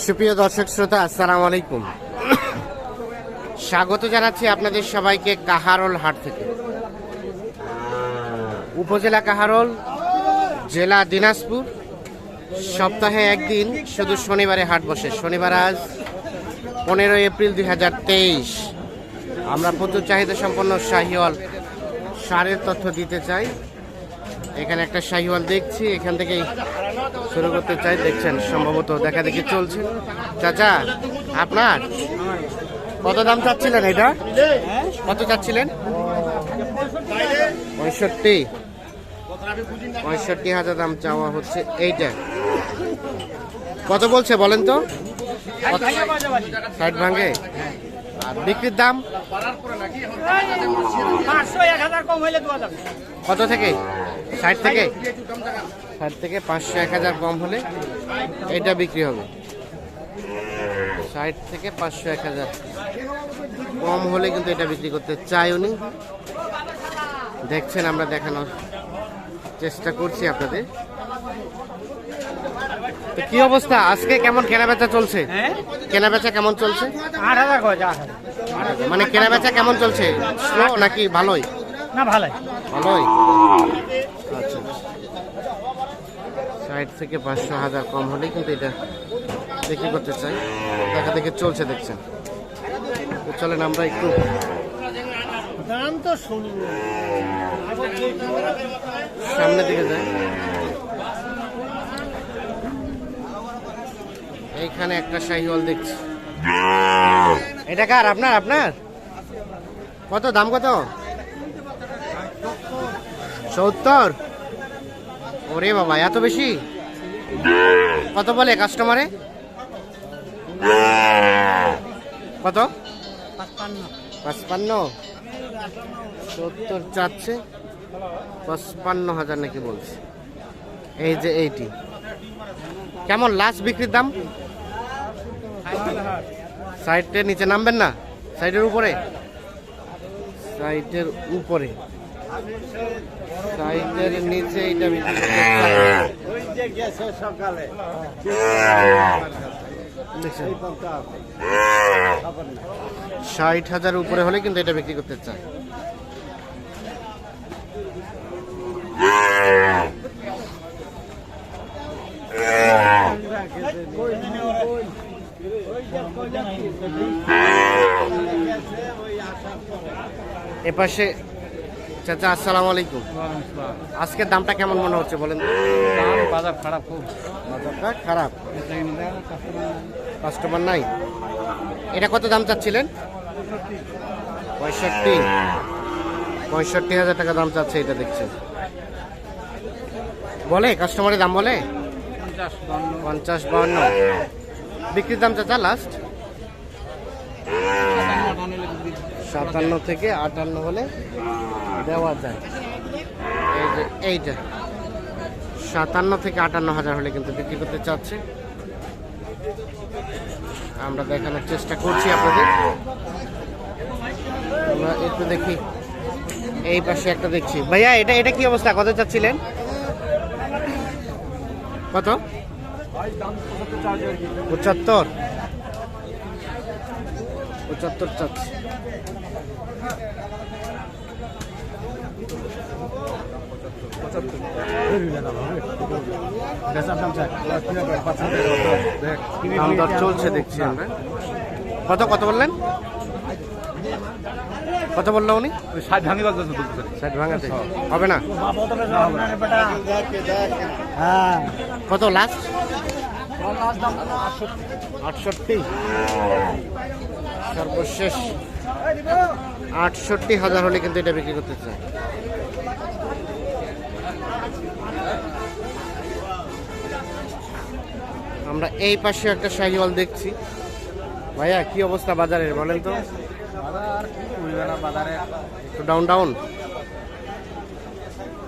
সুপ্রিয় দর্শক শ্রোতা, আসসালামু আলাইকুম। স্বাগত জানাচ্ছি আপনাদের সবাইকে কাহারোল হাট থেকে। উপজেলা কাহারোল, জেলা দিনাজপুর। সপ্তাহে একদিন শুধু শনিবারে হাট বসে। শনিবার আজ পনেরো এপ্রিল দুই হাজার তেইশ। আমরা প্রচুর চাহিদা সম্পন্ন শাহিওয়াল সারের তথ্য দিতে চাই। এখানে একটা শাহিওয়াল দেখছি, এখান থেকেই শুরু করতে চাই দেখছেন সম্ভবত দেখা দেখি চলছে। চাচা আপনার? কত দাম চাচ্ছিলেন এটা? কত চাচ্ছিলেন? পঁয়ষট্টি। পঁয়ষট্টি হাজার দাম চাওয়া হচ্ছে এইটা। কত বলছে বলেন তো? ষাট ভাঙে। আর বিক্রির দাম? কত থেকে? ষাট থেকে? ষাট থেকে পাঁচশো এক হাজার কম হলে এটা বিক্রি হবে। ষাট থেকে পাঁচশো এক হাজার কম হলে কিন্তু এটা বিক্রি করতে চাই উনি দেখছেন আমরা দেখানোর চেষ্টা করছি আপনাদের। তো কি অবস্থা? আজকে কেমন কেনাবেচা চলছে? হ্যাঁ? কেনাবেচা কেমন চলছে? মানে কেনাবেচা কেমন চলছে? স্লো নাকি ভালোই? না ভালোই। ভালোই। ষাট থেকে পাঁচশো হাজার কম হলেই কিন্তু এটা বিক্রি করতে চাই। দেখা দেখে চলছে দেখছেন। চলেন আমরা একটু দাম তো সামনের দিকে যাই। এইখানে একটা শাহিওয়াল দেখছি। এটা কার? আপনার? আপনার? কত? দাম কত? সত্তর? ওরে বাবা এত বেশি? কত বলে কাস্টমারে কত? পাঁচপান্ন। সত্তর চাচ্ছে। পঁচপান্ন হাজার নাকি বলছে। এই যে এইটি। কেমন লাস্ট বিক্রির দাম? সাইডের নিচে নামবেন না? সাইডের উপরে? সাইডের উপরে। সাইডের নিচে এটা করতে চাই। দেখছেন? ষাট হাজার উপরে হলে কিন্তু এটা বিক্রি করতে চায় এপাশে চাচা, আসসালামু আলাইকুম। আজকের দামটা কেমন মনে হচ্ছে বলেন? বাজার খারাপ। বাজারটা খারাপ কাস্টমার এটা কত দাম চাচ্ছিলেন? পঁয়ষট্টি। পঁয়ষট্টি হাজার টাকা দাম চাচ্ছে এটা বলে? কাস্টমারের দাম বলে? পঞ্চাশ বিক্রির দাম চাচা লাস্ট সাতান্ন থেকে আটান্ন হলে দেওয়া যায়। এই যে এইটা। সাতান্ন থেকে আটান্ন হাজার হলে কিন্তু বিক্রি করতে চাচ্ছে। আমরা দেখানোর চেষ্টা করছি আপনাদের। আমরা একটু দেখি। এই পাশে একটা দেখছি। ভাইয়া, এটা এটা কি অবস্থা? কত চাচ্ছিলেন? কত? পঁচাত্তর। পঁচাত্তর চাচ্ছি। দাম চলছে দেখছি আমরা। কত কত বললেন? কত বলল উনি? ষাট ভাঙি ষাট ভাঙাতে। হবে না? হ্যাঁ কত লাস্ট আটষট্টি। সর্বশেষ আটষট্টি হাজার হলে কিন্তু এটা বিক্রি করতে চায়। আমরা এই পাশে একটা শাহিওয়াল দেখছি। ভাইয়া কি অবস্থা বাজারের বলেন তো? একটু ডাউন ডাউন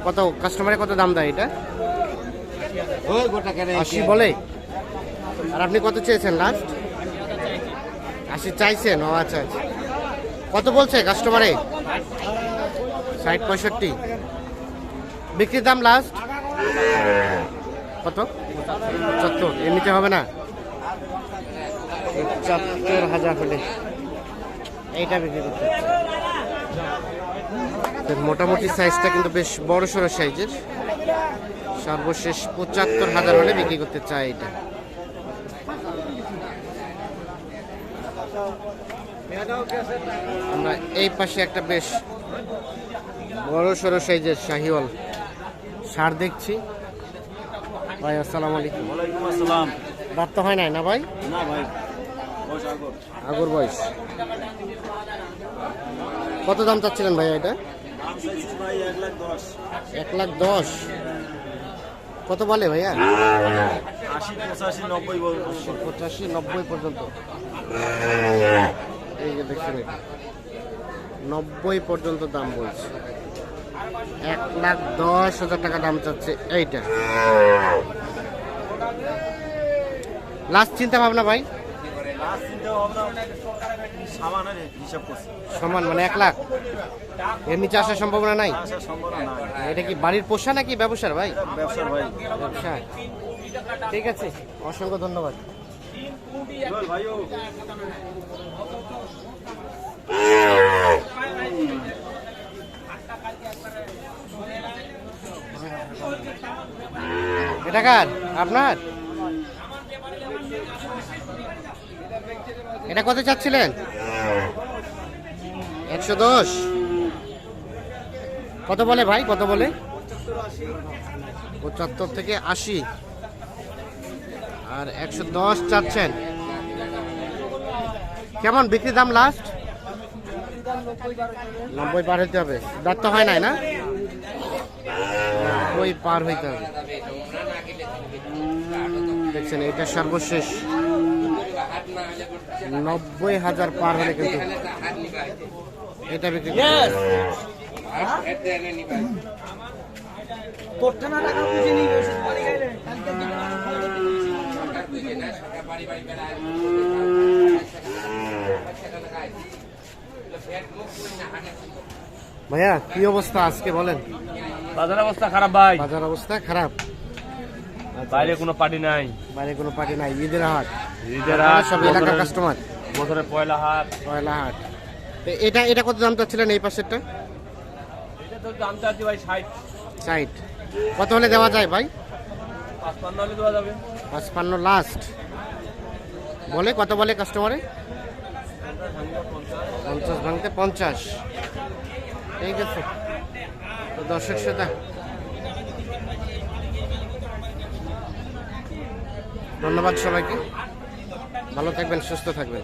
কত কাস্টমারে কত দাম দেয় এটা? আশি বলে? আর আপনি কত চেয়েছেন লাস্ট আশি চাইছেন? ও আচ্ছা আচ্ছা। কত বলছে কাস্টমারে ষাট পঁয়ষট্টি। বিক্রির দাম লাস্ট কত? পঁচাত্তর। এমনিতে হবে না? পঁচাত্তর হাজার হলে। এইটা বিক্রি করতে মোটামুটি সাইজটা কিন্তু বেশ বড় সড়ো সাইজের সর্বশেষ পঁচাত্তর হাজার হলে বিক্রি করতে চাই এটা। আমরা এই পাশে একটা বেশ বড় সড়ো সাইজের শাহিওয়াল সার দেখছি। ভাই আসসালামু আলাইকুম। ওয়ালাইকুম আসসালাম। রাত তো হয় নাই না ভাই? না ভাই আগর বয়স। কত দাম চাচ্ছিলেন ভাই এটা? এক লাখ দশ। কত বলে ভাইয়া? আশি পঁচাশি নব্বই পর্যন্ত। নব্বই পর্যন্ত দাম বলছে। এক লাখ দশ হাজার টাকা দাম চাচ্ছে এইটা। লাস্ট চিন্তা ভাবনা ভাই? সামান মানে এক লাখ? এর নিচে আসার সম্ভাবনা নাই? এটা কি বাড়ির পোষা নাকি ব্যবসার ভাই ব্যবসার ভাই? ব্যবসা। ঠিক আছে, অসংখ্য ধন্যবাদ। এটা কার? আপনার? এটা কত চাচ্ছিলেন? একশো দশ। কত বলে ভাই? কত বলে? পঁচাত্তর থেকে আশি। আর একশো দশ চাচ্ছেন। কেমন? বিক্রি দাম লাস্ট নব্বই পার হইতে হবে। দাঁত তো হয় নাই না? নব্বই পার হইতে হবে। দেখছেন, এটা সর্বশেষ। নব্বই হাজার পার হলে কিন্তু এটা বিক্রি করতে। ভাইয়া কি অবস্থা আজকে বলেন? বাজার অবস্থা খারাপ ভাই। বাজার অবস্থা খারাপ? বাইরে কোনো পার্টি নাই। বাইরে কোনো পার্টি নাই ঈদের হাট। ঈদের হাট, সব এলাকার কাস্টমার বছরের পয়লা হাট। পয়লা হাট। তো এটা এটা কত দাম চাচ্ছিলেন এই পাশেরটা? এটা তো দাম চাচ্ছি ভাই ষাট। সাইট কত হলে দেওয়া যায় ভাই? পাঁচ পান্ন হলে দেওয়া যাবে। পাঁচপান্ন লাস্ট বলে কত বলে কাস্টমারে পঞ্চাশ ভাঙতে পঞ্চাশ। ঠিক আছে তো দর্শক সেটা ধন্যবাদ সবাইকে। ভালো থাকবেন সুস্থ থাকবেন।